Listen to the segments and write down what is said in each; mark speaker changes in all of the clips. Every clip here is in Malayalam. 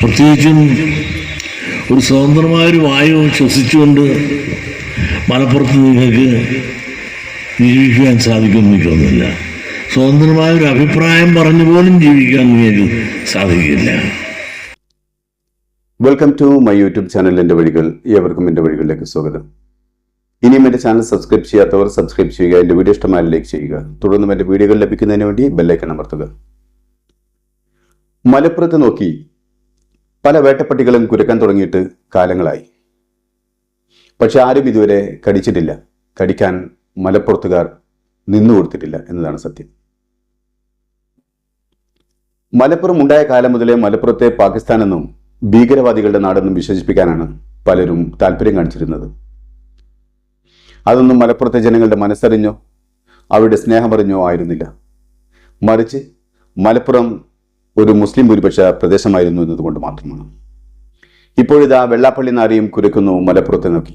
Speaker 1: പ്രത്യേകിച്ചും ഒരു സ്വതന്ത്രമായൊരു വായു ശ്വസിച്ചുകൊണ്ട് മലപ്പുറത്ത് നിങ്ങൾക്ക് ജീവിക്കാൻ സാധിക്കുമെന്ന് എനിക്ക് തോന്നുന്നില്ല. സ്വതന്ത്രമായ ഒരു അഭിപ്രായം പറഞ്ഞു പോലും ജീവിക്കാൻ നിങ്ങൾക്ക് സാധിക്കില്ല.
Speaker 2: Welcome to my YouTube channel എന്റെ വഴികൾ ഏവർക്കും എന്റെ വഴികളിലേക്ക് സ്വാഗതം. ഇനിയും എന്റെ ചാനൽ സബ്സ്ക്രൈബ് ചെയ്യാത്തവർ സബ്സ്ക്രൈബ് ചെയ്യുക എന്റെ വീഡിയോ ഇഷ്ടമായ ലൈക്ക് ചെയ്യുക. തുടർന്നും എന്റെ വീഡിയോകൾ ലഭിക്കുന്നതിന് വേണ്ടി ബെല്ലൈക്കൺ അമർത്തുക. മലപ്പുറത്ത് നോക്കി പല വേട്ടപ്പട്ടികളും കുരക്കാൻ തുടങ്ങിയിട്ട് കാലങ്ങളായി. പക്ഷെ ആരും ഇതുവരെ കടിച്ചിട്ടില്ല. കടിക്കാൻ മലപ്പുറത്തുകാർ നിന്നു കൊടുത്തിട്ടില്ല എന്നതാണ് സത്യം. മലപ്പുറം ഉണ്ടായ കാലം മുതലേ മലപ്പുറത്തെ പാകിസ്ഥാൻ എന്നും ഭീകരവാദികളുടെ നാടെന്നും വിശേഷിപ്പിക്കാനാണ് പലരും താല്പര്യം കാണിച്ചിരുന്നത്. അതൊന്നും മലപ്പുറത്തെ ജനങ്ങളുടെ മനസ്സറിഞ്ഞോ അവരുടെ സ്നേഹമറിഞ്ഞോ ആയിരുന്നില്ല. മറിച്ച് മലപ്പുറം ഒരു മുസ്ലിം ഭൂരിപക്ഷ പ്രദേശമായിരുന്നു എന്നതുകൊണ്ട് മാത്രമാണ്. ഇപ്പോഴിതാ വെള്ളാപ്പള്ളി നാരിയും കുരക്കുന്നു മലപ്പുറത്തെ നോക്കി.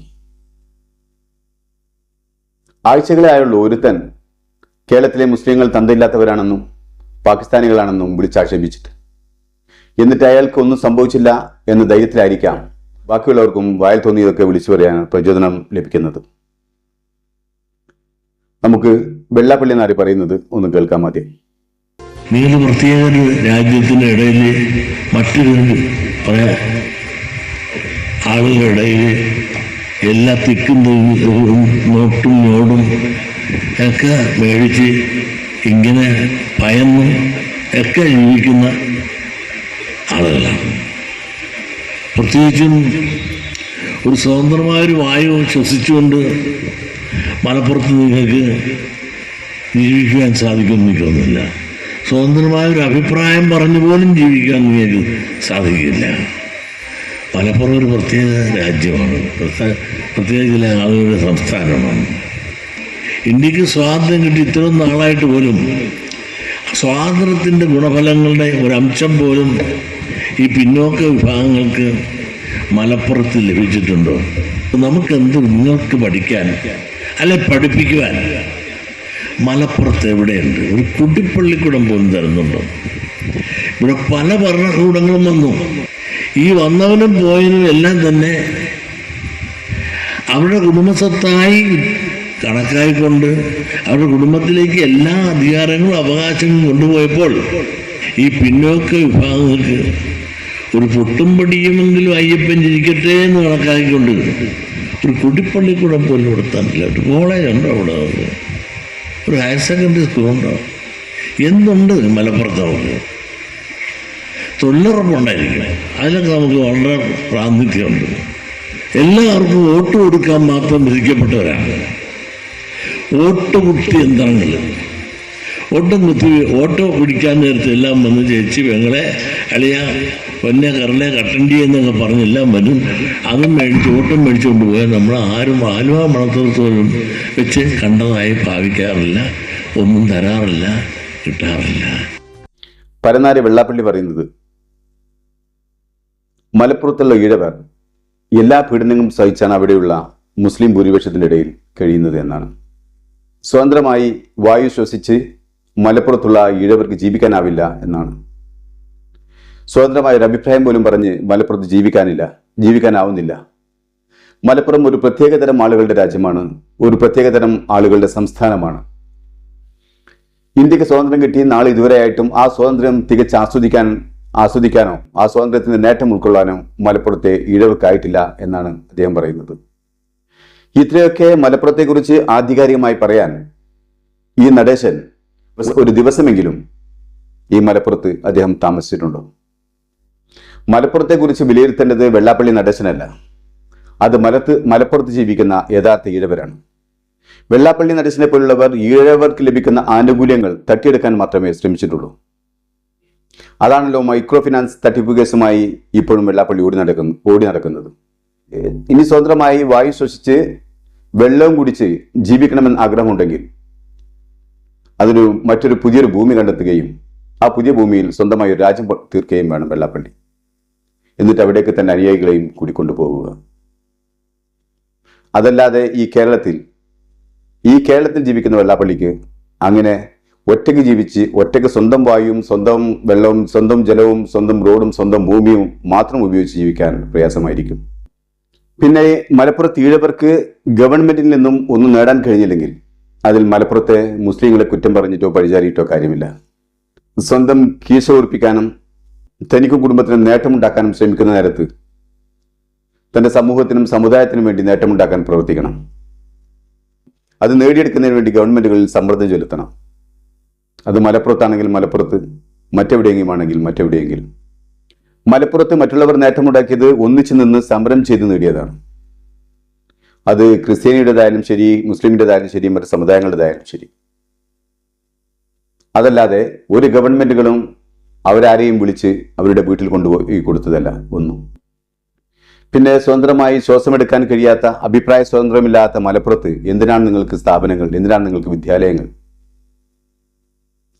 Speaker 2: ആഴ്ചകളെ ആയുള്ള ഒരുത്തൻ കേരളത്തിലെ മുസ്ലിങ്ങൾ തന്തയില്ലാത്തവരാണെന്നും പാകിസ്ഥാനികളാണെന്നും വിളിച്ചാക്ഷേപിച്ചിട്ട് എന്നിട്ട് അയാൾക്ക് ഒന്നും സംഭവിച്ചില്ല എന്ന ധൈര്യത്തിലായിരിക്കാം ബാക്കിയുള്ളവർക്കും വായിൽ തോന്നിയതൊക്കെ വിളിച്ചു പറയാൻ പ്രചോദനം ലഭിക്കുന്നത്. നമുക്ക് വെള്ളാപ്പള്ളി നാരി പറയുന്നത് ഒന്ന് കേൾക്കാം ആദ്യം.
Speaker 1: നിങ്ങൾ പ്രത്യേക രാജ്യത്തിന്റെ ഇടയിൽ മറ്റൊരു പറയാം. ആളുകളുടെ ഇടയിൽ എല്ലാ തിക്കും തോന്നും നോട്ടും നോടും ഒക്കെ മേടിച്ച് ഇങ്ങനെ പയന്നും ഒക്കെ ജീവിക്കുന്ന ആളുകളാണ്. പ്രത്യേകിച്ചും ഒരു സ്വതന്ത്രമായ ഒരു വായു ശ്വസിച്ചുകൊണ്ട് മലപ്പുറത്ത് നിങ്ങൾക്ക് ജീവിക്കാൻ സാധിക്കുമെന്ന് എനിക്ക് തോന്നുന്നില്ല. സ്വതന്ത്രമായ ഒരു അഭിപ്രായം പറഞ്ഞു പോലും ജീവിക്കാൻ നിങ്ങൾക്ക് സാധിക്കില്ല. മലപ്പുറം ഒരു പ്രത്യേക രാജ്യമാണ്. പ്രത്യേക ചില ആളുകളുടെ സംസ്ഥാനമാണ്. ഇന്ത്യയ്ക്ക് സ്വാതന്ത്ര്യം കിട്ടി ഇത്രയും നാളായിട്ട് പോലും സ്വാതന്ത്ര്യത്തിന്റെ ഗുണഫലങ്ങളുടെ ഒരംശം പോലും ഈ പിന്നോക്ക വിഭാഗങ്ങൾക്ക് മലപ്പുറത്ത് ലഭിച്ചിട്ടുണ്ടോ? നമുക്കെന്ത് നിങ്ങൾക്ക് പഠിക്കാൻ അല്ലെ പഠിപ്പിക്കുവാൻ മലപ്പുറത്ത് എവിടെയുണ്ട്? ഒരു കുട്ടിപ്പള്ളിക്കൂടം പോലും തരുന്നുണ്ടോ? ഇവിടെ പല ഭരണകൂടങ്ങളും വന്നു. ഈ വന്നവനും പോയതിനും എല്ലാം തന്നെ അവരുടെ കുടുംബസ്വത്തായി കണക്കായിക്കൊണ്ട് അവരുടെ കുടുംബത്തിലേക്ക് എല്ലാ അധികാരങ്ങളും അവകാശങ്ങളും കൊണ്ടുപോയപ്പോൾ ഈ പിന്നോക്ക വിഭാഗങ്ങൾക്ക് ഒരു പൊട്ടും പടിയുമെങ്കിലും അയ്യപ്പൻ ജനിക്കട്ടെ എന്ന് കണക്കാക്കിക്കൊണ്ട് ഒരു കുടിപ്പള്ളിക്കൂടം പോലും കൊടുത്താൽ ഒരു കോളേജ് ഉണ്ടോ അവിടെ? ഒരു ഹയർ സെക്കൻഡറി സ്കൂളുണ്ടോ എന്തുണ്ട് മലപ്പുറത്ത് നമുക്ക് തൊഴിലുറപ്പുണ്ടായിരിക്കണം അതിലൊക്കെ നമുക്ക് വളരെ പ്രാതിനിധ്യമുണ്ട് എല്ലാവർക്കും വോട്ട് കൊടുക്കാൻ മാത്രം വിധിക്കപ്പെട്ടവരാണ്. വോട്ട് കുത്തി യന്ത്രങ്ങൾ ഓട്ടം കുത്തി ഓട്ടോ പിടിക്കാൻ നേരത്തെ എല്ലാം വന്ന് ചേച്ചി പെങ്ങളെ അളിയ പൊന്നെ കറലെ കട്ടണ്ടി എന്നൊക്കെ പറഞ്ഞെല്ലാം വരും. അതും മേടിച്ച് ഓട്ടം മേടിച്ചുകൊണ്ട് പോയാൽ നമ്മൾ ആരും ആലുവ മണത്തോളം വെച്ച് കണ്ടതായി ഭാവിക്കാറില്ല ഒന്നും തരാറില്ല കിട്ടാറില്ല.
Speaker 2: പരനാരി വെള്ളാപ്പള്ളി പറയുന്നത് മലപ്പുറത്തുള്ള ഈഴവർ എല്ലാ പീഡനങ്ങളും സഹിച്ചാണ് അവിടെയുള്ള മുസ്ലിം ഭൂരിപക്ഷത്തിന്റെ ഇടയിൽ കഴിയുന്നത് എന്നാണ്. സ്വതന്ത്രമായി വായു ശ്വസിച്ച് മലപ്പുറത്തുള്ള ഈഴവർക്ക് ജീവിക്കാനാവില്ല എന്നാണ്. സ്വതന്ത്രമായ ഒരു അഭിപ്രായം പോലും പറഞ്ഞ് മലപ്പുറത്ത് ജീവിക്കാനില്ല ജീവിക്കാനാവുന്നില്ല. മലപ്പുറം ഒരു പ്രത്യേകതരം ആളുകളുടെ രാജ്യമാണ് ഒരു പ്രത്യേകതരം ആളുകളുടെ സംസ്ഥാനമാണ്. ഇന്ത്യയ്ക്ക് സ്വാതന്ത്ര്യം കിട്ടിയ നാളെ ഇതുവരെയായിട്ടും ആ സ്വാതന്ത്ര്യം തികച്ച് ആസ്വദിക്കാൻ ആസ്വദിക്കാനോ ആ സ്വാതന്ത്ര്യത്തിന്റെ നേട്ടം ഉൾക്കൊള്ളാനോ മലപ്പുറത്തെ ഇഴവക്കായിട്ടില്ല എന്നാണ് അദ്ദേഹം പറയുന്നത്. ഇത്രയൊക്കെ മലപ്പുറത്തെക്കുറിച്ച് ആധികാരികമായി പറയാൻ ഈ നടേശൻ ഒരു ദിവസമെങ്കിലും ഈ മലപ്പുറത്ത് അദ്ദേഹം താമസിച്ചിട്ടുണ്ടോ? മലപ്പുറത്തെക്കുറിച്ച് വിലയിരുത്തേണ്ടത് വെള്ളാപ്പള്ളി നടേശനല്ല. അത് മലത്ത് മലപ്പുറത്ത് ജീവിക്കുന്ന യഥാർത്ഥ ഈഴവരാണ്. വെള്ളാപ്പള്ളി നടേശനെ പോലുള്ളവർ ഈഴവർക്ക് ലഭിക്കുന്ന ആനുകൂല്യങ്ങൾ തട്ടിയെടുക്കാൻ മാത്രമേ ശ്രമിച്ചിട്ടുള്ളൂ. അതാണല്ലോ മൈക്രോ ഫിനാൻസ് തട്ടിപ്പ് കേസുമായി ഇപ്പോഴും വെള്ളാപ്പള്ളി ഓടി നടക്കുന്നു ഓടി നടക്കുന്നത്. ഇനി സ്വതന്ത്രമായി വായു ശ്വസിച്ച് വെള്ളവും കുടിച്ച് ജീവിക്കണമെന്ന് ആഗ്രഹമുണ്ടെങ്കിൽ അതിന് മറ്റൊരു പുതിയൊരു ഭൂമി കണ്ടെത്തുകയും ആ പുതിയ ഭൂമിയിൽ സ്വന്തമായി ഒരു രാജ്യം തീർക്കുകയും വേണം വെള്ളാപ്പള്ളി. എന്നിട്ട് അവിടേക്ക് തന്നെ അനുയായികളെയും കൂടിക്കൊണ്ടുപോകുക അതല്ലാതെ ഈ കേരളത്തിൽ ഈ കേരളത്തിൽ ജീവിക്കുന്ന വെള്ളാപ്പള്ളിക്ക് അങ്ങനെ ഒറ്റയ്ക്ക് ജീവിച്ച് ഒറ്റയ്ക്ക് സ്വന്തം വായുവും സ്വന്തം വെള്ളവും സ്വന്തം ജലവും സ്വന്തം റോഡും സ്വന്തം ഭൂമിയും മാത്രം ഉപയോഗിച്ച് ജീവിക്കാൻ പ്രയാസമായിരിക്കും. പിന്നെ മലപ്പുറത്ത് ഈഴവർക്ക് ഗവൺമെന്റിൽ നിന്നും ഒന്നും നേടാൻ കഴിഞ്ഞില്ലെങ്കിൽ അതിൽ മലപ്പുറത്തെ മുസ്ലിങ്ങളെ കുറ്റം പറഞ്ഞിട്ടോ പഴിചാരിയിട്ടോ കാര്യമില്ല. സ്വന്തം കീശ ഉറപ്പിക്കാനും തനിക്കും കുടുംബത്തിനും നേട്ടമുണ്ടാക്കാനും ശ്രമിക്കുന്ന നേരത്ത് തന്റെ സമൂഹത്തിനും സമുദായത്തിനും വേണ്ടി നേട്ടമുണ്ടാക്കാൻ പ്രവർത്തിക്കണം. അത് നേടിയെടുക്കുന്നതിന് വേണ്ടി ഗവൺമെന്റുകളിൽ സമ്മർദ്ദം ചെലുത്തണം. അത് മലപ്പുറത്താണെങ്കിൽ മലപ്പുറത്ത് മറ്റെവിടെയെങ്കിലും ആണെങ്കിൽ മറ്റെവിടെയെങ്കിലും. മലപ്പുറത്ത് മറ്റുള്ളവർ നേട്ടമുണ്ടാക്കിയത് ഒന്നിച്ചു നിന്ന് സമരം ചെയ്ത് നേടിയതാണ്. അത് ക്രിസ്ത്യാനിയുടേതായാലും ശരി മുസ്ലിമിന്റെതായാലും ശരി മറ്റ് സമുദായങ്ങളുടേതായാലും ശരി. അതല്ലാതെ ഒരു ഗവൺമെന്റുകളും അവരാരെയും വിളിച്ച് അവരുടെ വീട്ടിൽ കൊണ്ടുപോയി കൊടുത്തതല്ല ഒന്നും. പിന്നെ സ്വതന്ത്രമായി ശ്വാസമെടുക്കാൻ കഴിയാത്ത അഭിപ്രായ സ്വാതന്ത്ര്യമില്ലാത്ത മലപ്പുറത്ത് എന്തിനാണ് നിങ്ങൾക്ക് സ്ഥാപനങ്ങൾ എന്തിനാണ് നിങ്ങൾക്ക് വിദ്യാലയങ്ങൾ?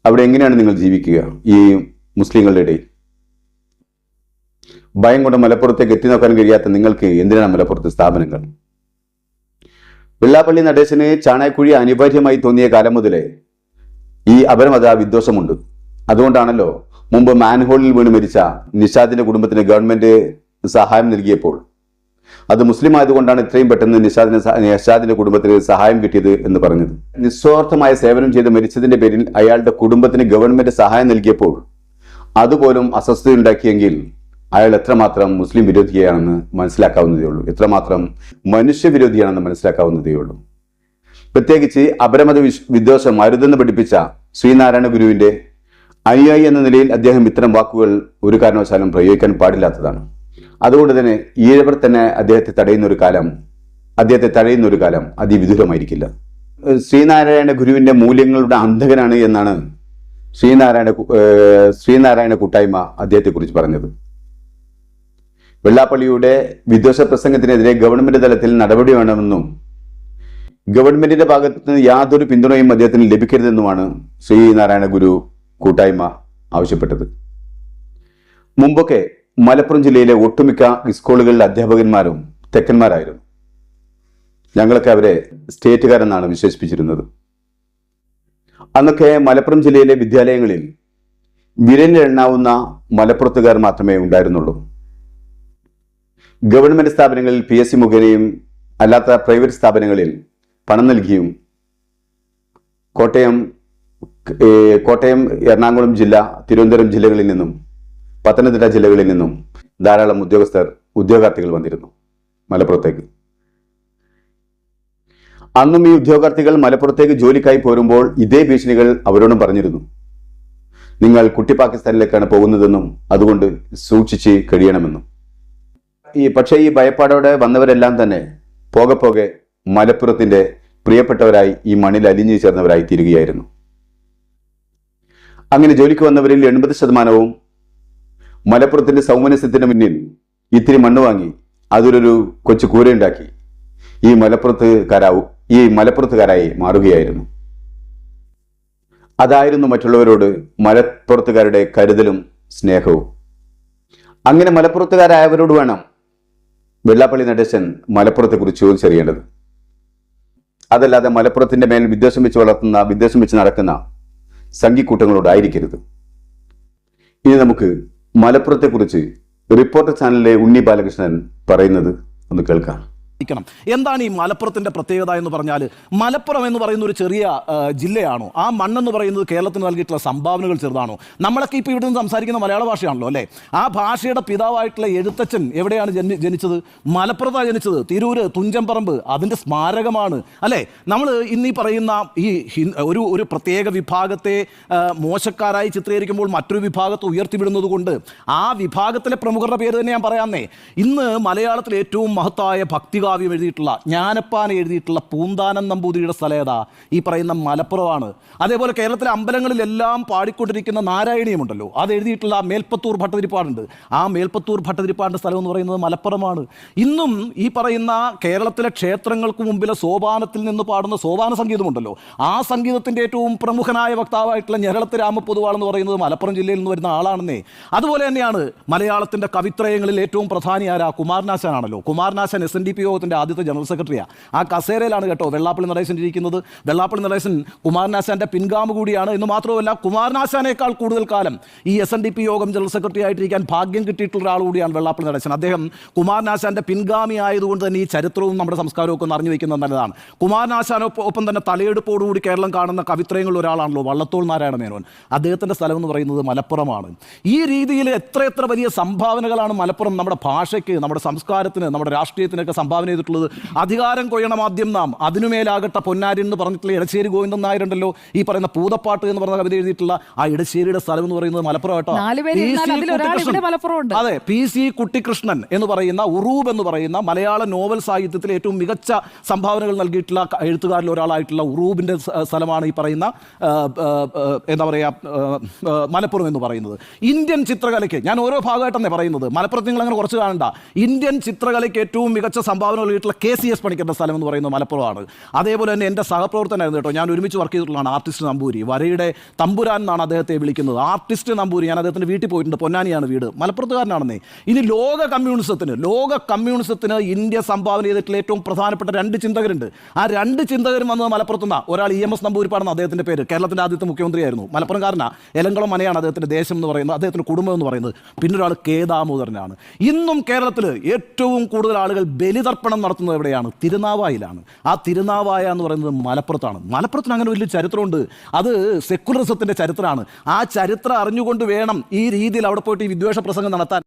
Speaker 2: അവിടെ എങ്ങനെയാണ് നിങ്ങൾ ജീവിക്കുക ഈ മുസ്ലിങ്ങളുടെ ഇടയിൽ? ഭയം കൊണ്ട് മലപ്പുറത്തേക്ക് എത്തി നോക്കാൻ കഴിയാത്ത നിങ്ങൾക്ക് എന്തിനാണ് മലപ്പുറത്ത് സ്ഥാപനങ്ങൾ? വെള്ളാപ്പള്ളി നടേശന് ചാണകക്കുഴി അനിവാര്യമായി തോന്നിയ കാലം മുതലേ ഈ അപരമത വിദ്വേഷമുണ്ട്. അതുകൊണ്ടാണല്ലോ മുമ്പ് മാൻഹോളിൽ വീണ് മരിച്ച നിഷാദിന്റെ കുടുംബത്തിന് ഗവൺമെന്റ് സഹായം നൽകിയപ്പോൾ. അത് മുസ്ലിം ആയതുകൊണ്ടാണ് ഇത്രയും പെട്ടെന്ന് നിഷാദിന് നിഷാദിന്റെ കുടുംബത്തിന് സഹായം കിട്ടിയത് എന്ന് പറഞ്ഞത്. നിസ്വാർത്ഥമായ സേവനം ചെയ്ത് മരിച്ചതിന്റെ പേരിൽ അയാളുടെ കുടുംബത്തിന് ഗവൺമെന്റ് സഹായം നൽകിയപ്പോൾ അതുപോലും അസ്വസ്ഥതയുണ്ടാക്കിയെങ്കിൽ അയാൾ എത്രമാത്രം മുസ്ലിം വിരോധിയാണെന്ന് മനസ്സിലാക്കാവുന്നതേ ഉള്ളൂ. എത്രമാത്രം മനുഷ്യവിരോധിയാണെന്ന് മനസ്സിലാക്കാവുന്നതേ ഉള്ളൂ. പ്രത്യേകിച്ച് അപരമത വിദ്വേഷം അരുതെന്ന് പഠിപ്പിച്ച ശ്രീനാരായണ ഗുരുവിന്റെ അനുയായി എന്ന നിലയിൽ അദ്ദേഹം ഇത്തരം വാക്കുകൾ ഒരു കാരണവശാലും പ്രയോഗിക്കാൻ പാടില്ലാത്തതാണ്. അതുകൊണ്ട് തന്നെ ഈഴവർ തന്നെ അദ്ദേഹത്തെ തടയുന്ന ഒരു കാലം അദ്ദേഹത്തെ തടയുന്ന ഒരു കാലം അതിവിദൂരമായിരിക്കില്ല. ശ്രീനാരായണ ഗുരുവിന്റെ മൂല്യങ്ങളുടെ അന്ധകനാണ് എന്നാണ് ശ്രീനാരായണ ശ്രീനാരായണ കൂട്ടായ്മ അദ്ദേഹത്തെക്കുറിച്ച് പറഞ്ഞത്. വെള്ളാപ്പള്ളിയുടെ വിദ്വേഷ പ്രസംഗത്തിനെതിരെ ഗവൺമെന്റ് തലത്തിൽ നടപടി വേണമെന്നും ഗവൺമെന്റിന്റെ ഭാഗത്ത് നിന്ന് യാതൊരു പിന്തുണയും അദ്ദേഹത്തിന് ലഭിക്കരുതെന്നുമാണ് ശ്രീനാരായണ ഗുരു കൂട്ടായ്മ ആവശ്യപ്പെട്ടത്. മുമ്പൊക്കെ മലപ്പുറം ജില്ലയിലെ ഒട്ടുമിക്ക സ്കൂളുകളിലെ അധ്യാപകന്മാരും തെക്കന്മാരായിരുന്നു. ഞങ്ങളൊക്കെ അവരെ സ്റ്റേറ്റുകാരെന്നാണ് വിശേഷിപ്പിച്ചിരുന്നത്. അന്നൊക്കെ മലപ്പുറം ജില്ലയിലെ വിദ്യാലയങ്ങളിൽ വിരലിലെണ്ണാവുന്ന മലപ്പുറത്തുകാർ മാത്രമേ ഉണ്ടായിരുന്നുള്ളൂ. ഗവൺമെന്റ് സ്ഥാപനങ്ങളിൽ പി എസ് സി മുഖേനയും അല്ലാത്ത പ്രൈവറ്റ് സ്ഥാപനങ്ങളിൽ പണം നൽകിയും കോട്ടയം കോട്ടയം എറണാകുളം ജില്ല തിരുവനന്തപുരം ജില്ലകളിൽ നിന്നും പത്തനംതിട്ട ജില്ലകളിൽ നിന്നും ധാരാളം ഉദ്യോഗസ്ഥർ ഉദ്യോഗാർത്ഥികൾ വന്നിരുന്നു മലപ്പുറത്തേക്ക്. അന്നും ഈ ഉദ്യോഗാർത്ഥികൾ മലപ്പുറത്തേക്ക് ജോലിക്കായി പോരുമ്പോൾ ഇതേ ഭീഷണികൾ അവരോടും പറഞ്ഞിരുന്നു. നിങ്ങൾ കുട്ടി പാകിസ്ഥാനിലേക്കാണ് പോകുന്നതെന്നും അതുകൊണ്ട് സൂക്ഷിച്ച് കഴിയണമെന്നും. ഈ പക്ഷേ ഈ ഭയപ്പാടോടെ വന്നവരെല്ലാം തന്നെ പോകെ പോകെ മലപ്പുറത്തിന്റെ പ്രിയപ്പെട്ടവരായി ഈ മണ്ണിൽ അലിഞ്ഞു ചേർന്നവരായി തീരുകയായിരുന്നു. അങ്ങനെ ജോലിക്ക് വന്നവരിൽ എൺപത് ശതമാനവും മലപ്പുറത്തിന്റെ സൗമനസ്യത്തിന് മുന്നിൽ ഇത്തിരി മണ്ണ് വാങ്ങി അതിലൊരു കൊച്ചു കൂരയുണ്ടാക്കി ഈ മലപ്പുറത്തുകാരാവു ഈ മലപ്പുറത്തുകാരായി മാറുകയായിരുന്നു. അതായിരുന്നു മറ്റുള്ളവരോട് മലപ്പുറത്തുകാരുടെ കരുതലും സ്നേഹവും. അങ്ങനെ മലപ്പുറത്തുകാരായവരോട് വേണം വെള്ളാപ്പള്ളി നടേശൻ മലപ്പുറത്തെക്കുറിച്ച് ചോദിച്ചറിയേണ്ടത്. അതല്ലാതെ മലപ്പുറത്തിന്റെ മേൽ വിദ്വേഷം വെച്ച് വളർത്തുന്ന വിദ്വേഷം വെച്ച് നടക്കുന്ന സംഘിക്കൂട്ടങ്ങളോടായിരിക്കരുത്. ഇനി നമുക്ക് മലപ്പുറത്തെക്കുറിച്ച് റിപ്പോർട്ടർ ചാനലിലെ ഉണ്ണി ബാലകൃഷ്ണൻ പറയുന്നത് ഒന്ന് കേൾക്കാം.
Speaker 3: ക്കണം. എന്താണ് ഈ മലപ്പുറത്തിന്റെ പ്രത്യേകത എന്ന് പറഞ്ഞാൽ മലപ്പുറം എന്ന് പറയുന്ന ഒരു ചെറിയ ജില്ലയാണോ? ആ മണ്ണെന്ന് പറയുന്നത് കേരളത്തിന് നൽകിയിട്ടുള്ള സംഭാവനകൾ ചെറുതാണോ? നമ്മളൊക്കെ ഇപ്പോൾ ഇവിടെ നിന്ന് സംസാരിക്കുന്ന മലയാള ഭാഷയാണല്ലോ അല്ലേ? ആ ഭാഷയുടെ പിതാവായിട്ടുള്ള എഴുത്തച്ഛൻ എവിടെയാണ് ജനി ജനിച്ചത്? മലപ്പുറത്താണ് ജനിച്ചത്. തിരൂര് തുഞ്ചംപറമ്പ് അതിന്റെ സ്മാരകമാണ് അല്ലേ? നമ്മൾ ഇന്നീ പറയുന്ന ഈ ഒരു ഒരു പ്രത്യേക വിഭാഗത്തെ മോശക്കാരായി ചിത്രീകരിക്കുമ്പോൾ മറ്റൊരു വിഭാഗത്തെ ഉയർത്തിവിടുന്നത് കൊണ്ട് ആ വിഭാഗത്തിലെ പ്രമുഖരുടെ പേര് തന്നെ ഞാൻ പറയാന്നേ ഇന്ന് മലയാളത്തിലെ ഏറ്റവും മഹത്തായ ഭക്തികാവ്യം എഴുതിയിട്ടുള്ള ജ്ഞാനപ്പാന എഴുതിയിട്ടുള്ള പൂന്താനം നമ്പൂതിരിയുടെ സ്ഥലം ഏതാ? ഈ പറയുന്ന മലപ്പുറമാണ്. അതേപോലെ കേരളത്തിലെ അമ്പലങ്ങളിലെല്ലാം പാടിക്കൊണ്ടിരിക്കുന്ന നാരായണീയമുണ്ടല്ലോ അത് എഴുതിയിട്ടുള്ള മേൽപ്പത്തൂർ ഭട്ടതിരിപ്പാടുണ്ട്. ആ മേൽപ്പത്തൂർ ഭട്ടതിരിപ്പാടിന്റെ സ്ഥലം എന്ന് പറയുന്നത് മലപ്പുറമാണ്. ഇന്നും ഈ പറയുന്ന കേരളത്തിലെ ക്ഷേത്രങ്ങൾക്ക് മുമ്പിലെ സോപാനത്തിൽ നിന്ന് പാടുന്ന സോപാന സംഗീതമുണ്ടല്ലോ ആ സംഗീതത്തിന്റെ ഏറ്റവും പ്രമുഖനായ വക്താവായിട്ടുള്ള ഞരളത്ത് രാമപ്പൊതുവാൾ എന്ന് പറയുന്നത് മലപ്പുറം ജില്ലയിൽ നിന്ന് വരുന്ന ആളാണെന്നേ. അതുപോലെ തന്നെയാണ് മലയാളത്തിന്റെ കവിത്രയങ്ങളിൽ ഏറ്റവും പ്രധാനി ആരാ? കുമാരനാശാനാണല്ലോ. Kumaran Asan S N D P യോഗത്തിന്റെ ആദ്യത്തെ ജനറൽ സെക്രട്ടറിയാണ് ആ കസേരയിലാണ് കേട്ടോ വെള്ളാപ്പള്ളി നടേശൻ ഇരിക്കുന്നത് വെള്ളാപ്പള്ളി നടേശൻ കുമാരനാശാന്റെ പിൻഗാമ കൂടിയാണ് എന്ന് മാത്രമല്ല കുമാരനാശാനേക്കാൾ കൂടുതൽ കാലം ഈ എസ് എൻ ഡി പി യോഗം ജനറൽ സെക്രട്ടറി ആയിട്ടിരിക്കാൻ ഭാഗ്യം കിട്ടിയിട്ടുള്ള ഒരാൾ കൂടിയാണ് വെള്ളാപ്പള്ളി നടേശൻ. അദ്ദേഹം കുമാരനാശാന്റെ പിൻഗാമി ആയതുകൊണ്ട് തന്നെ ഈ ചരിത്രവും നമ്മുടെ സംസ്കാരവും ഒക്കെ അറിഞ്ഞു വയ്ക്കുന്നത് നല്ലതാണ്. കുമാരനാശാനൊപ്പം തന്നെ തലയെടുപ്പോടുകൂടി കേരളം കാണുന്ന കവിത്രയങ്ങളിൽ ഒരാളാണല്ലോ വള്ളത്തോൾ നാരായണ മേനോൻ. അദ്ദേഹത്തിന്റെ സ്ഥലം എന്ന് പറയുന്നത് മലപ്പുറമാണ്. ഈ രീതിയിൽ എത്ര എത്ര വലിയ സംഭാവനകളാണ് മലപ്പുറം നമ്മുടെ ഭാഷയ്ക്ക് നമ്മുടെ സംസ്കാരത്തിന് നമ്മുടെ രാഷ്ട്രീയത്തിനൊക്കെ സംഭാവന ചെയ്തിട്ടുള്ളത് അധികാരം കൊയ്യണം ആദ്യം നാം. അതിനുമേലാകട്ടെ പൊന്നാരി എന്ന് പറഞ്ഞിട്ടുള്ള ഇടശ്ശേരി ഗോവിന്ദൻ നായരുണ്ടല്ലോ. ഈ പറയുന്ന പൂതപ്പാട്ട് എന്ന് പറഞ്ഞ കവിത എഴുതിയിട്ടുള്ള ആ ഇടശ്ശേരിയുടെ സ്ഥലം എന്ന് പറയുന്നത് മലപ്പുറം കേട്ടോ. അതെ പി സി കുട്ടിക്കൃഷ്ണൻ എന്ന് പറയുന്ന ഉറൂബ് എന്ന് പറയുന്ന മലയാള നോവൽ സാഹിത്യത്തിൽ ഏറ്റവും മികച്ച സംഭാവനകൾ നൽകിയിട്ടുള്ള എഴുത്തുകാരിൽ ഒരാളായിട്ടുള്ള ഉറൂബിന്റെ സ്ഥലമാണ് ഈ പറയുന്ന എന്താ പറയുക ആ, മലപ്പുറം എന്ന് പറയുന്നത്. ഇന്ത്യൻ ചിത്രകലയ്ക്ക് ഞാൻ ഓരോ ഭാഗമായിട്ടെന്നേ പറയുന്നത്. മലപ്പുറത്ത് നിങ്ങൾ അങ്ങനെ കുറച്ച് കാണണ്ട. ഇന്ത്യൻ ചിത്രകലയ്ക്ക് ഏറ്റവും മികച്ച സംഭാവന നൽകിയിട്ടുള്ള കെ സി എസ് പണിക്കേണ്ട സ്ഥലം എന്ന് പറയുന്നത് മലപ്പുറമാണ്. അതേപോലെ തന്നെ എന്റെ സഹപ്രവർത്തനായിരുന്നു കേട്ടോ. ഞാൻ ഒരുമിച്ച് വർക്ക് ചെയ്തിട്ടുള്ളതാണ് ആർട്ടിസ്റ്റ് നമ്പൂരി. വരയുടെ തമ്പുരാൻ എന്നാണ് അദ്ദേഹത്തെ വിളിക്കുന്നത്. ആർട്ടിസ്റ്റ് നമ്പൂരി ഞാൻ അദ്ദേഹത്തിന്റെ വീട്ടിൽ പോയിട്ടുണ്ട്. പൊന്നാനിയാണ് വീട്. മലപ്പുറത്തുകാരനാണെന്നേ. ഇനി ലോക കമ്മ്യൂണിസത്തിന് ലോക കമ്മ്യൂണിസത്തിന് ഇന്ത്യ സംഭാവന ചെയ്തിട്ടുള്ള ഏറ്റവും പ്രധാനപ്പെട്ട രണ്ട് ചിന്തകരുണ്ട്. ആ രണ്ട് ചിന്തകരും വന്നത് മലപ്പുറത്തുനിന്നാണ് ഒരാൾ ഇ എം എസ് നമ്പൂരിപ്പാടെന്ന് അദ്ദേഹത്തിന്റെ പേര്. കേരളത്തിന്റെ ആദ്യത്തെ മുഖ്യമന്ത്രിയായിരുന്നു. മലപ്പുറംകാരനാ. എലങ്കളം മനയാണ് അദ്ദേഹത്തിന്റെ ദേശം എന്ന് പറയുന്നത്. അദ്ദേഹത്തിന്റെ കുടുംബം എന്ന് പറയുന്നത്. പിന്നെ ഒരാൾ ദാമോദരനാണ്. ഇന്നും കേരളത്തിൽ ഏറ്റവും കൂടുതൽ ആളുകൾ ബലിതർപ്പണം നടത്തുന്നത് എവിടെയാണ്? തിരുനാവായിലാണ്. ആ തിരുനാവായ എന്ന് പറയുന്നത് മലപ്പുറത്താണ്. മലപ്പുറത്തിന് അങ്ങനെ വലിയ ചരിത്രമുണ്ട്. അത് സെക്കുലറിസത്തിന്റെ ചരിത്രമാണ്. ആ ചരിത്രം അറിഞ്ഞുകൊണ്ട് വേണം ഈ രീതിയിൽ അവിടെ പോയിട്ട് ഈ വിദ്വേഷ പ്രസംഗം നടത്താൻ.